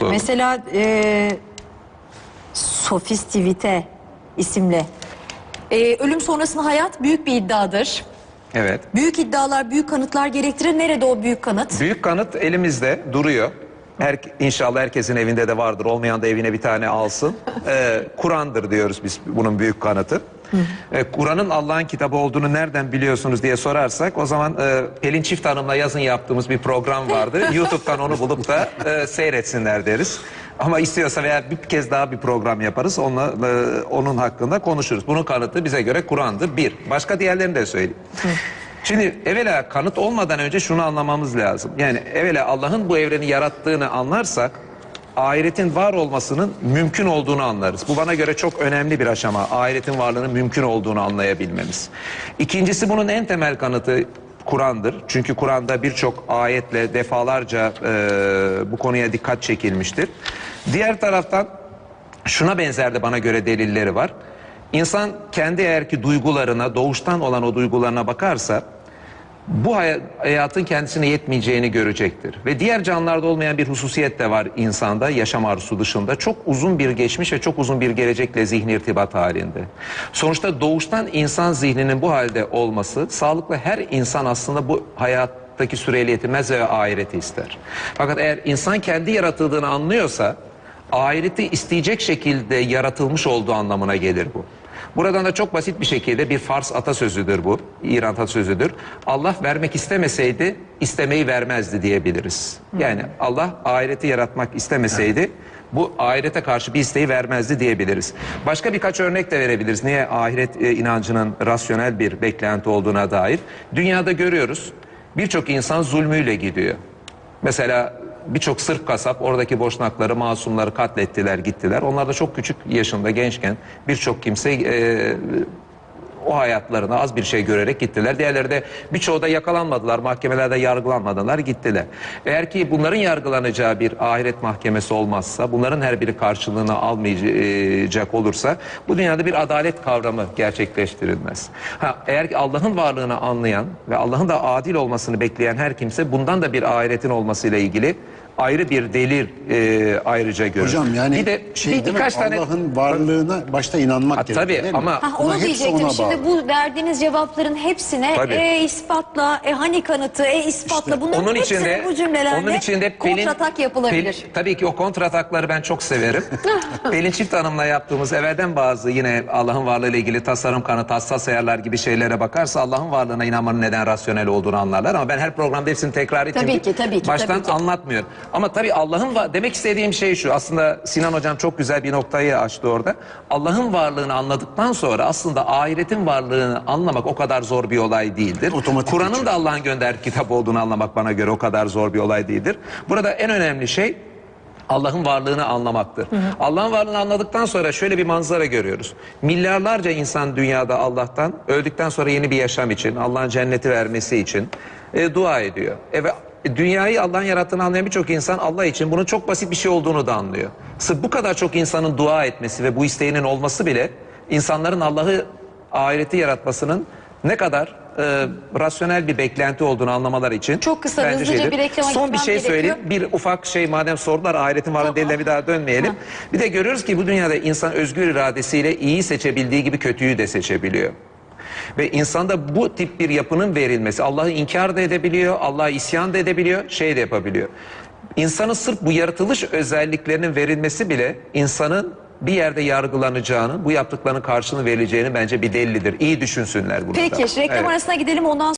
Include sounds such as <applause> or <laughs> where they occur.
Doğru. Mesela e, Sofistivite isimli. E, ölüm sonrasında hayat büyük bir iddiadır. Evet. Büyük iddialar, büyük kanıtlar gerektirir. Nerede o büyük kanıt? Büyük kanıt elimizde duruyor. Her, inşallah herkesin evinde de vardır. Olmayan da evine bir tane alsın. Ee, Kur'an'dır diyoruz biz bunun büyük kanıtı. Ee, Kur'an'ın Allah'ın kitabı olduğunu nereden biliyorsunuz diye sorarsak o zaman e, Pelin Çift Hanım'la yazın yaptığımız bir program vardı. <laughs> YouTube'dan onu bulup da e, seyretsinler deriz. Ama istiyorsa veya bir kez daha bir program yaparız. Onunla, e, onun hakkında konuşuruz. Bunun kanıtı bize göre Kur'an'dır. Bir. Başka diğerlerini de söyleyeyim. Şimdi evvela kanıt olmadan önce şunu anlamamız lazım. Yani evvela Allah'ın bu evreni yarattığını anlarsak ahiretin var olmasının mümkün olduğunu anlarız. Bu bana göre çok önemli bir aşama. Ahiretin varlığının mümkün olduğunu anlayabilmemiz. İkincisi bunun en temel kanıtı Kur'an'dır. Çünkü Kur'an'da birçok ayetle defalarca e, bu konuya dikkat çekilmiştir. Diğer taraftan şuna benzer de bana göre delilleri var. İnsan kendi eğer ki duygularına, doğuştan olan o duygularına bakarsa bu hay- hayatın kendisine yetmeyeceğini görecektir. Ve diğer canlılarda olmayan bir hususiyet de var insanda yaşam arzusu dışında. Çok uzun bir geçmiş ve çok uzun bir gelecekle zihni irtibat halinde. Sonuçta doğuştan insan zihninin bu halde olması sağlıklı her insan aslında bu hayattaki süreyle yetinmez ve ahireti ister. Fakat eğer insan kendi yaratıldığını anlıyorsa ahireti isteyecek şekilde yaratılmış olduğu anlamına gelir bu. Buradan da çok basit bir şekilde bir Fars atasözüdür bu. İran atasözüdür. Allah vermek istemeseydi istemeyi vermezdi diyebiliriz. Yani Allah ahireti yaratmak istemeseydi bu ahirete karşı bir isteği vermezdi diyebiliriz. Başka birkaç örnek de verebiliriz. Niye ahiret e, inancının rasyonel bir beklenti olduğuna dair. Dünyada görüyoruz birçok insan zulmüyle gidiyor. Mesela birçok Sırp kasap oradaki boşnakları, masumları katlettiler, gittiler. Onlar da çok küçük yaşında, gençken birçok kimse e, o hayatlarına az bir şey görerek gittiler. Diğerleri de birçoğu da yakalanmadılar, mahkemelerde yargılanmadılar, gittiler. Eğer ki bunların yargılanacağı bir ahiret mahkemesi olmazsa, bunların her biri karşılığını almayacak olursa bu dünyada bir adalet kavramı gerçekleştirilmez. Ha, eğer ki Allah'ın varlığını anlayan ve Allah'ın da adil olmasını bekleyen her kimse bundan da bir ahiretin olmasıyla ilgili ayrı bir delil e, ayrıca görür. Hocam yani bir de şey bir, değil mi? birkaç tane Allah'ın varlığına başta inanmak Ha, gerekiyor tabii değil mi? ama- Ha, onu diyecektim. Şimdi bağlı. bu verdiğiniz cevapların hepsine Tabii. e, ispatla, e, hani kanıtı, e, ispatla. İşte Bunların onun içinde bu cümlelerde onun içinde Pelin- kontratak yapılabilir. Pelin- tabii ki o kontratakları ben çok severim. <laughs> Pelin Çift Hanım'la yaptığımız evvelden bazı yine Allah'ın varlığıyla ilgili tasarım kanıtı, hassas ayarlar gibi şeylere bakarsa Allah'ın varlığına inanmanın neden rasyonel olduğunu anlarlar. Ama ben her programda hepsini tekrar ettiğim Tabii ki, tabii ki, baştan tabii ki. anlatmıyorum. Ama tabii Allah'ın va- demek istediğim şey şu. Aslında Sinan Hocam çok güzel bir noktayı açtı orada. Allah'ın varlığını anladıktan sonra aslında ahiretin varlığını anlamak o kadar zor bir olay değildir. Kur'an'ın da Allah'ın gönderdiği kitap olduğunu anlamak bana göre o kadar zor bir olay değildir. Burada en önemli şey Allah'ın varlığını anlamaktır. Allah'ın varlığını anladıktan sonra şöyle bir manzara görüyoruz. Milyarlarca insan dünyada Allah'tan öldükten sonra yeni bir yaşam için, Allah'ın cenneti vermesi için e, dua ediyor. E, ve dünyayı Allah'ın yarattığını anlayan birçok insan Allah için bunun çok basit bir şey olduğunu da anlıyor. Sırf bu kadar çok insanın dua etmesi ve bu isteğinin olması bile insanların Allah'ı ahireti yaratmasının ne kadar e, rasyonel bir beklenti olduğunu anlamaları için Çok kısa, bence hızlıca şeydir. bir reklama Son bir şey söyleyeyim. Bir ufak şey madem sordular ahiretin varlığı Tamam. deliline bir daha dönmeyelim. Bir de görüyoruz ki bu dünyada insan özgür iradesiyle iyi seçebildiği gibi kötüyü de seçebiliyor. Ve insanda bu tip bir yapının verilmesi Allah'ı inkar da edebiliyor, Allah'a isyan da edebiliyor, şey de yapabiliyor. İnsanın sırf bu yaratılış özelliklerinin verilmesi bile insanın bir yerde yargılanacağını, bu yaptıklarının karşılığını verileceğini bence bir delildir. İyi düşünsünler bunu da. Peki reklam Evet. arasına gidelim ondan